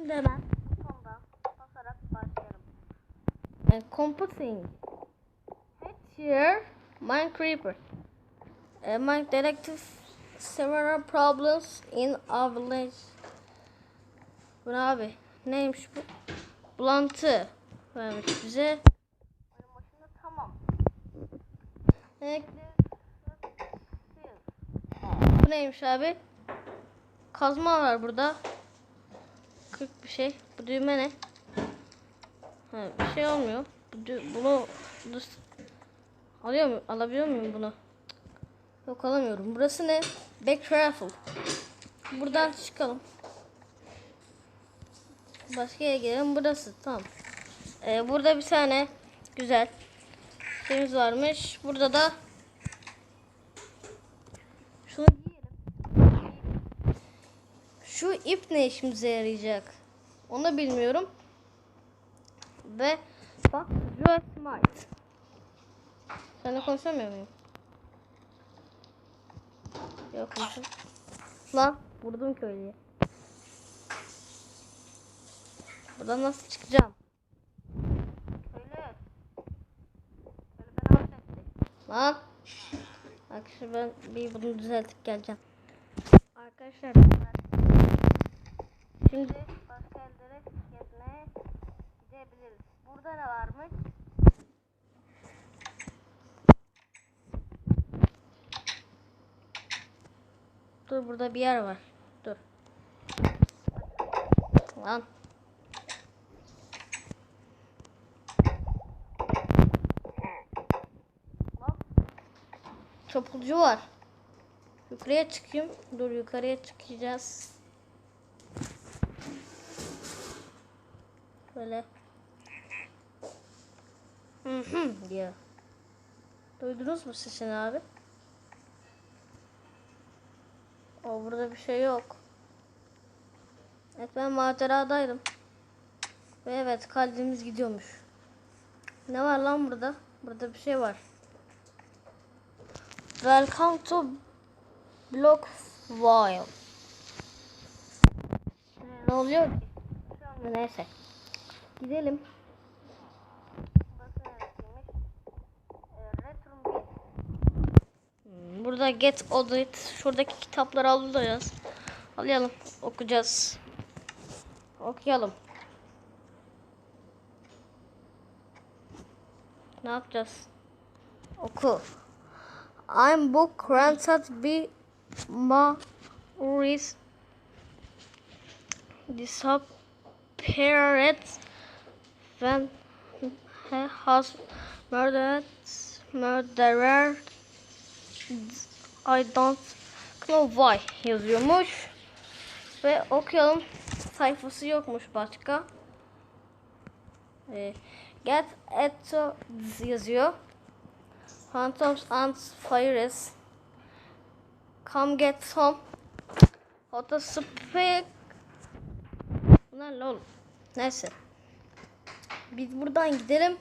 Şimdi hemen sondan basarak başlayalım. And computing. Here, Mine Creeper. Uh, Mine detective several problems in our village. Bu ne abi? Neymiş bu? Bulantı vermiş bize. Başında tamam. Ekle- Bu neymiş abi? Kazma var burada. 40 bir şey. Bu düğme ne? Ha, bir şey olmuyor. Bu bunu alıyor muyum? Alabiliyor muyum bunu? Yok alamıyorum. Burası ne? Back raffle. Buradan çıkalım. Başka yere gelelim. Burası tamam. Ee, burada bir tane güzel şeyimiz varmış. Burada da şunu giyelim. Şu ip ne işimize yarayacak? Onu bilmiyorum. Ve bak Joe Smart. Seninle konuşamıyor muyum? Yok konuşam. Lan vurdum köylüye. Buradan nasıl çıkacağım? Köylü. Köylü. Lan. Arkadaşlar ben bir bunu düzeltip geleceğim. Arkadaşlar Şimdi başka yerlere gezmeye gidebiliriz. Burada ne varmış? Dur burada bir yer var. Dur. Lan. Çapulcu var. Yukarıya çıkayım. Dur yukarıya çıkacağız. Böyle. Hı hı. Duydunuz mu sesini abi? O burada bir şey yok. Evet ben maceradaydım. Ve evet kalbimiz gidiyormuş. Ne var lan burada? Burada bir şey var. Welcome to Blockville. Ne oluyor ki? Neyse. Gidelim. Burada get audit. Şuradaki kitapları alacağız. Alayalım. Okuyacağız. Okuyalım. Ne yapacağız? Oku. I'm book granted be Maurice disappeared when he has murdered murderer I don't know why yazıyormuş. Ve okuyalım. Sayfası yokmuş başka. Ee, get eto yazıyor. Phantoms and Fires. Come get some. Hota speak. Bunlar lol. Neyse. Biz buradan gidelim.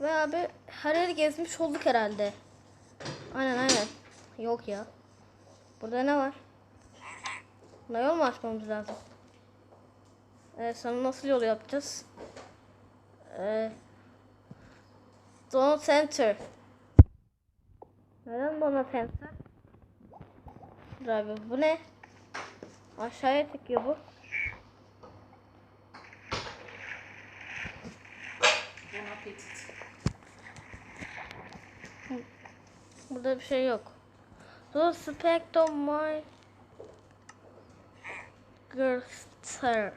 Ve abi her yeri gezmiş olduk herhalde. Aynen aynen. Yok ya. Burada ne var? Buna yol mu açmamız lazım? Evet sana nasıl yol yapacağız? Ee, Donald Center. Neden Donald Center? Dur abi bu ne? Aşağıya çekiyor bu. Bon appetit. Burada bir şey yok. The spectrum my Gerster.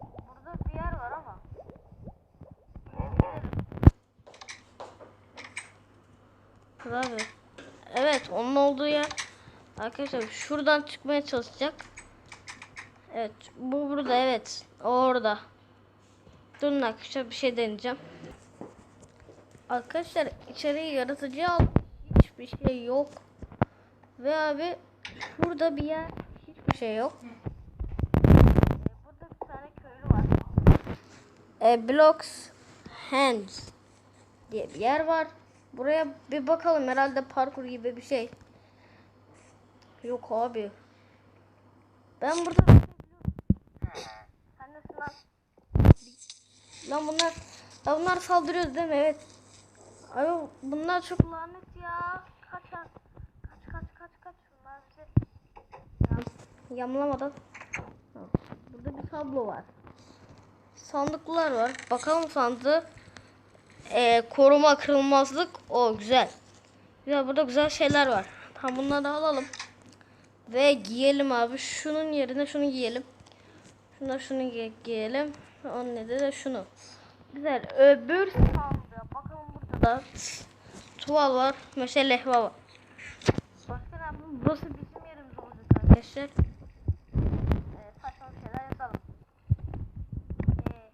Burada bir yer var ama. Abi. Evet onun olduğu yer. Arkadaşlar şuradan çıkmaya çalışacak. Evet bu burada evet. Orada. Durun arkadaşlar bir şey deneyeceğim. Arkadaşlar içeriği yaratıcı al. Hiçbir şey yok. Ve abi şurada bir yer hiçbir şey yok. Burada bir tane köylü var. E, blocks hands diye bir yer var. Buraya bir bakalım herhalde parkur gibi bir şey. Yok abi. Ben burada Sen nesin lan? Lan bunlar Lan bunlar saldırıyoruz değil mi? Evet. Abi bunlar çok lanet ya. Kaç kaç kaç kaç kaç. Bunlar yamlamadan. Burada bir tablo var. Sandıklar var. Bakalım sandığı. Ee, koruma kırılmazlık. O güzel. Güzel burada güzel şeyler var. Tam bunları alalım. Ve giyelim abi. Şunun yerine şunu giyelim. Şuna şunu gi- giyelim. Onun nedeni de şunu. Güzel. Öbür sandığa bakalım burada da tuval var. Meşe lehva var. Başka? Burası bizim yerimiz olacak arkadaşlar. Ee, şeyler yazalım. Ee.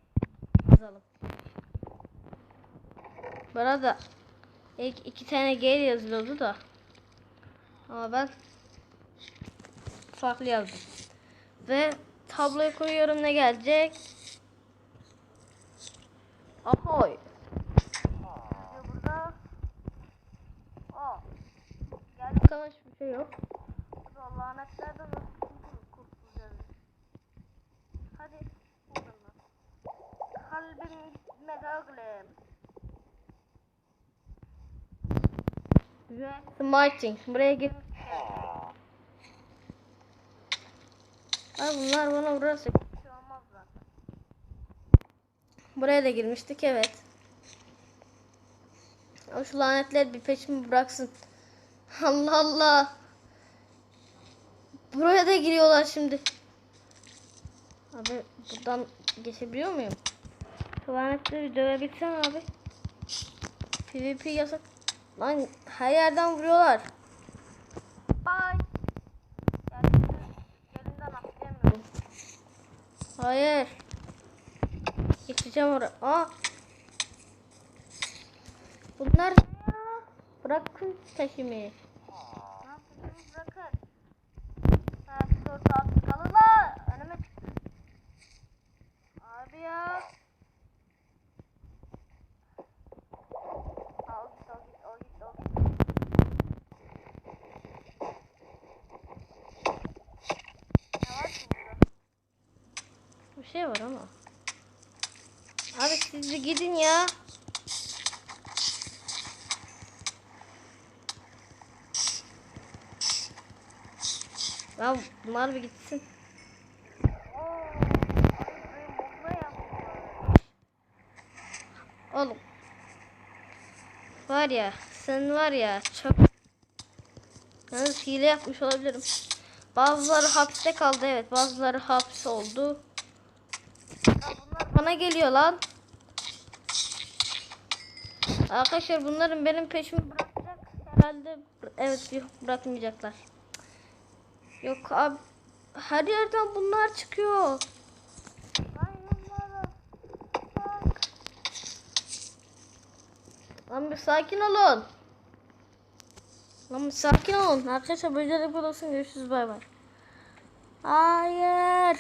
Burada ilk iki tane G yazılıyordu da. Ama ben farklı yazdım. Ve tabloya koyuyorum ne gelecek? Ahoy. Burada o. Geldi kalan hiçbir şey yok. Burada lanetlerden kurtulacağız? Hadi. buradan. Kalbim gitmedi oğlum. Ve smiting. Buraya gir. Ay bunlar bana vurarsa bir şey olmaz zaten. Buraya da girmiştik evet. Ama şu lanetler bir peşimi bıraksın. Allah Allah. Buraya da giriyorlar şimdi. Abi buradan geçebiliyor muyum? Şu lanetleri dövebilsem abi. PvP yasak. Lan her yerden vuruyorlar. Bye. Hayır. Geçeceğim oraya. Aa. Bunlar? Bırakın yapıyorsunuz? Bırakın. Ha, dur dur. Kalın la. Önüme çıktı. Abi ya. Bir şey var ama. Abi siz bir gidin ya. Ya bunlar bir gitsin. Oğlum. Var ya sen var ya çok Yalnız hile yapmış olabilirim. Bazıları hapiste kaldı evet. Bazıları hapis oldu. Bana geliyor lan. Arkadaşlar bunların benim peşimi bırakacak herhalde. Evet yok bırakmayacaklar. Yok abi. Her yerden bunlar çıkıyor. Lan bir sakin olun. Lan bir sakin olun. Arkadaşlar böyle olsun. Görüşürüz bay bay. Hayır.